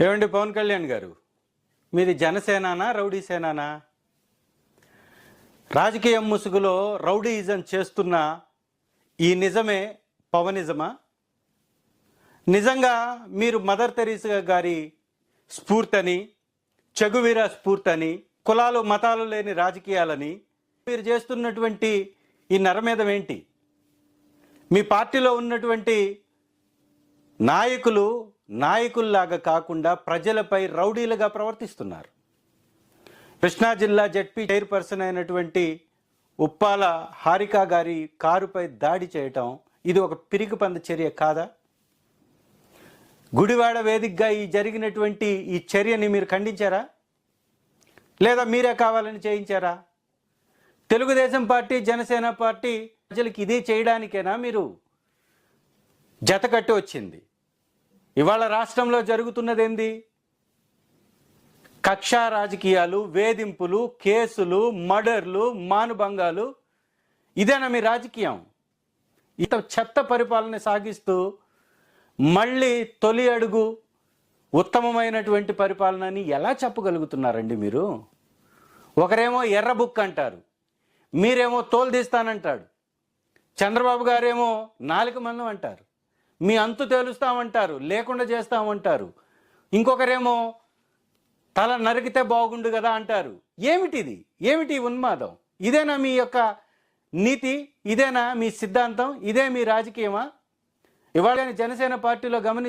ఏమండి పవన్ కళ్యాణ్ గారు? మీది జనసేనానా రౌడీ సేనానా? రాజకీయం ముసుగులో రౌడీయిజం చేస్తున్న ఈ నిజమే పవనిజమా? నిజంగా మీరు మదర్ తెరీసా గారి స్ఫూర్తని చెగువీర స్ఫూర్తని కులాలు మతాలు లేని రాజకీయాలని మీరు చేస్తున్నటువంటి ఈ నరమేధం ఏంటి? మీ పార్టీలో ఉన్నటువంటి నాయకులు నాయకుల్లాగా కాకుండా ప్రజలపై రౌడీలుగా ప్రవర్తిస్తున్నారు. కృష్ణా జిల్లా జడ్పీ చైర్పర్సన్ అయినటువంటి ఉప్పాల హారిక గారి కారుపై దాడి చేయటం ఇది ఒక పిరికిపంద చర్య కాదా? గుడివాడ వేదికగా ఈ జరిగినటువంటి ఈ చర్యని మీరు ఖండించారా? లేదా మీరే కావాలని చేయించారా? తెలుగుదేశం పార్టీ జనసేన పార్టీ ప్రజలకి ఇదే చేయడానికేనా మీరు? జతకట్టి వచ్చింది. ఇవాళ రాష్ట్రంలో జరుగుతున్నది ఏంది కక్షా రాజకీయాలు వేధింపులు కేసులు మర్డర్లు మానుభంగాలు ఇదేనా మీ రాజకీయం? ఇంత చెత్త పరిపాలన సాగిస్తూ మళ్ళీ తొలి అడుగు ఉత్తమమైనటువంటి పరిపాలనని ఎలా చెప్పగలుగుతున్నారండి మీరు? ఒకరేమో ఎర్ర బుక్ అంటారు మీరేమో తోలు తీస్తానంటాడు. చంద్రబాబు గారేమో నాలుగు మందం అంటారు. మీ అంతు తేలుస్తామంటారు లేకుండా చేస్తామంటారు. ఇంకొకరేమో తల నరికితే బాగుండు కదా అంటారు. ఏమిటిది? ఏమిటి ఉన్మాదం? ఇదేనా మీ యొక్క నీతి? ఇదేనా మీ సిద్ధాంతం? ఇదే మీ రాజకీయమా? ఇవాళ జనసేన పార్టీలో గమని